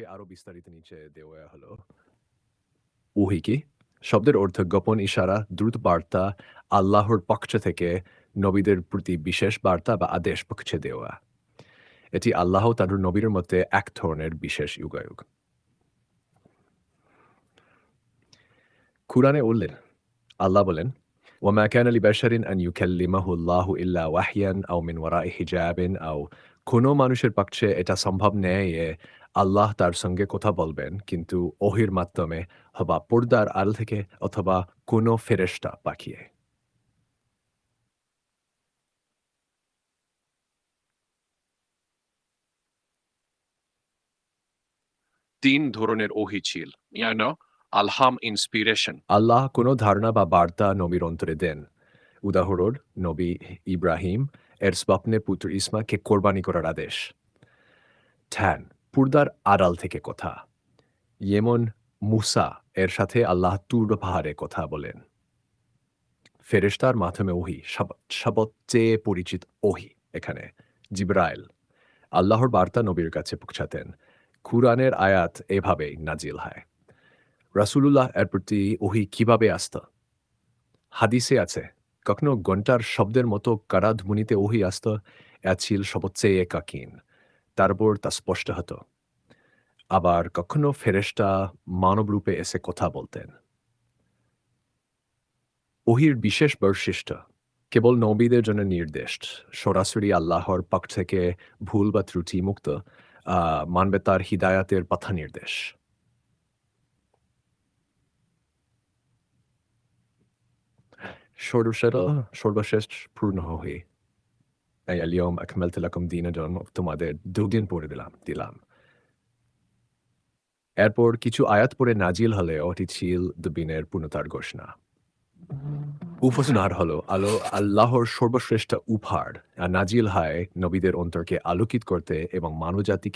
এটাকে আরো বিস্তারিত নিচে দেওয়া হলো উহি কি শব্দের অর্থ গোপন ইশারা দ্রুত বার্তা আল্লাহর পক্ষ থেকে নবীদের প্রতি বিশেষ বার্তা বা আদেশ পক্ষে দেওয়া এটি আল্লাহ তাদের নবীর মধ্যে এক ধরনের বিশেষ যুগায়ুগ কুরআনে উল্লেখ আল্লাহ বলেন وما كان لبشر أن يكلمه الله إلا وحيا أو من وراء حجاب أو কোনো মানুষের পক্ষে এটা সম্ভব নেই যে আল্লাহ তার সঙ্গে কথা বলবেন কিন্তু ওহির মাধ্যমে হবা পর্দার আল থেকে অথবা কোনো ফেরেস্তা পাখিয়ে তিন ধরনের ওহি ছিল। ইয়ানো আলহাম ইন্সপিরেশন। আল্লাহ কোনো ধারণা বা বার্তা নবীর অন্তরে দেন। উদাহরণ নবী ইব্রাহিম এর স্বপ্নে পুত্র ইসমাকে কোরবানি করার আদেশ। ঠ্যান পূর্দার আড়াল থেকে কথা। ইয়েমন মুসা এর সাথে আল্লাহ তুর পাহাড়ে কথা বলেন। ফেরেশতার মাধ্যমে ওহি, সব- সবচেয়ে পরিচিত ওহি এখানে, জিব্রাইল। আল্লাহর বার্তা নবীর কাছে পৌঁছাতেন। কুরআনের আয়াত এভাবেই নাজিল হয়। রাসূলুল্লাহ এর প্রতি ওহি কীভাবে আসত? হাদিসে আছে, কখনো ঘণ্টার শব্দের মতো কারা ধ্বনিতে ওহি আসত, এ সবচেয়ে একাকীন তারপর তা স্পষ্ট হতো। আবার কখনো ফেরেশতা মানবরূপে এসে কথা বলতেন। ওহির বিশেষ বৈশিষ্ট্য, কেবল নবীদের জন্য নির্দেশ, সরাসরি আল্লাহর পক্ষ থেকে ভুল বা ত্রুটি মুক্ত মানবে তার হিদায়াতের পথা নির্দেশ। সর্বশেষ পূর্ণ হয়ে এই اليوم أكملت لكم دينكم তোমাদের দুদিন পড়ে দিলাম দিলাম এরপর কিছু আয়াত পরে নাজিল হলে ওটি ছিল দুবিনের পূর্ণতার ঘোষণা উপসনার হলো আলো আল্লাহর সর্বশ্রেষ্ঠ উপহার আর নাজিল হয় নবীদের অন্তরকে আলোকিত করতে এবং মানবজাতিকে